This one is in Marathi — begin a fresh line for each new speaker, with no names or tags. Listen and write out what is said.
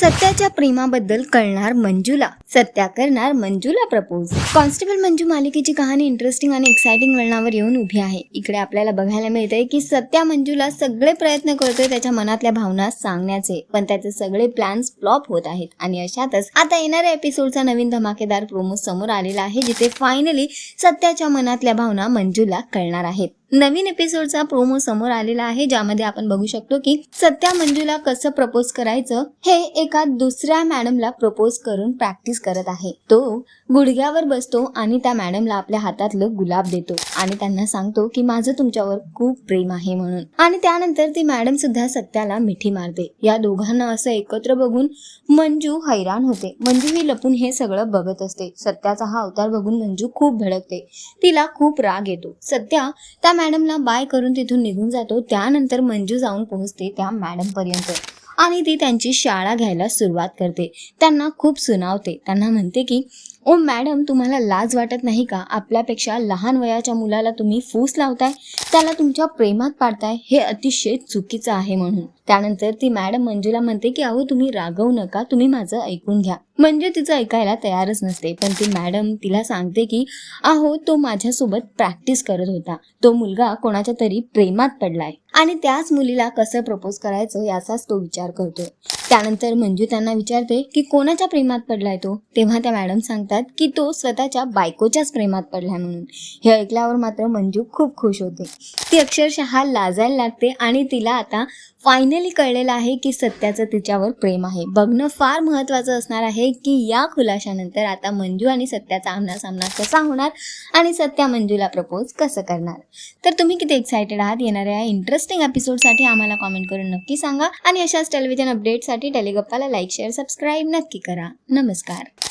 सत्याच्या प्रेमाबद्दल कळणार मंजूला. सत्या करणार मंजूला प्रपोज. कॉन्स्टेबल मंजू मालिकेची कहाणी इंटरेस्टिंग आणि एक्साइटिंग वळणावर येऊन उभी आहे. इकडे आपल्याला बघायला मिळतंय की सत्या मंजूला सगळे प्रयत्न करतोय त्याच्या मनातल्या भावना सांगण्याचे. पण त्याचे सगळे प्लॅन्स फ्लॉप होत आहेत. आणि अशातच आता येणाऱ्या एपिसोडचा नवीन धमाकेदार प्रोमो समोर आलेला आहे जिथे फायनली सत्याच्या मनातल्या भावना मंजूला कळणार आहेत. नवीन एपिसोडचा प्रोमो समोर आलेला आहे ज्यामध्ये आपण बघू शकतो की सत्या मंजूला कसं प्रपोज करायचं हे एका दुसऱ्या मॅडमला प्रपोज करून प्रॅक्टिस करत आहे. तो गुडघ्यावर बसतो आणि त्या मॅडमला आपल्या हातातलं गुलाब देतो आणि त्यांना सांगतो की माझं तुमच्यावर खूप प्रेम आहे म्हणून. आणि त्यानंतर ती मॅडम सुद्धा सत्याला मिठी मारते. या दोघांना असं एकत्र बघून मंजू हैराण होते. मंजू ही लपून हे सगळं बघत असते. सत्याचा हा अवतार बघून मंजू खूप भडकते तिला खूप राग येतो. सत्या त्या मॅडमला बाय करून तिथून निघून जातो. त्यानंतर मंजू जाऊन पोहोचते त्या मॅडम पर्यंत आणि ती त्यांची शाळा घ्यायला सुरुवात करते. त्यांना खूप सुनावते. त्यांना म्हणते की ओ मॅडम तुम्हाला लाज वाटत नाही का? आपल्यापेक्षा लहान वयाच्या मुलाला तुम्ही फूस लावताय? त्याला तुमच्या प्रेमात पाडताय? हे अतिशय चुकीचं आहे म्हणून. त्यानंतर ती मॅडम मंजूला म्हणते की अहो तुम्ही रागवू नका. तुम्ही माझं ऐकून घ्या. म्हणजे तिचं ऐकायला तयारच नसते. पण ती मॅडम तिला सांगते की अहो तो माझ्यासोबत प्रॅक्टिस करत होता. तो मुलगा कोणाच्या तरी प्रेमात पडलाय. आणि त्याच मुलीला कसं प्रपोज करायचं याचाच तो विचार करतोय. त्यानंतर मंजू त्यांना विचारते की कोणाच्या प्रेमात पडलाय तो? तेव्हा त्या मॅडम सांगतात की तो स्वतःच्या बायकोच्याच प्रेमात पडलाय म्हणून. हे ऐकल्यावर मात्र मंजू खूप खुश होते. ती अक्षरशः लाजायला लागते आणि तिला आता फायनली कळलेलं आहे की सत्याचं तिच्यावर प्रेम आहे. बघणं फार महत्त्वाचं असणार आहे की या खुलाशानंतर आता मंजू आणि सत्याचा आमना-सामना कसा होणार आणि सत्या मंजूला प्रपोज कसं करणार? तर तुम्ही किती एक्सायटेड आहात? येणाऱ्या इंटरेस्टिंग एपिसोडसाठी आम्हाला कॉमेंट करून नक्की सांगा आणि अशाच टेलिव्हिजन अपडेटसाठी टेलिगप्पाला लाईक शेअर सबस्क्राईब नक्की करा. नमस्कार.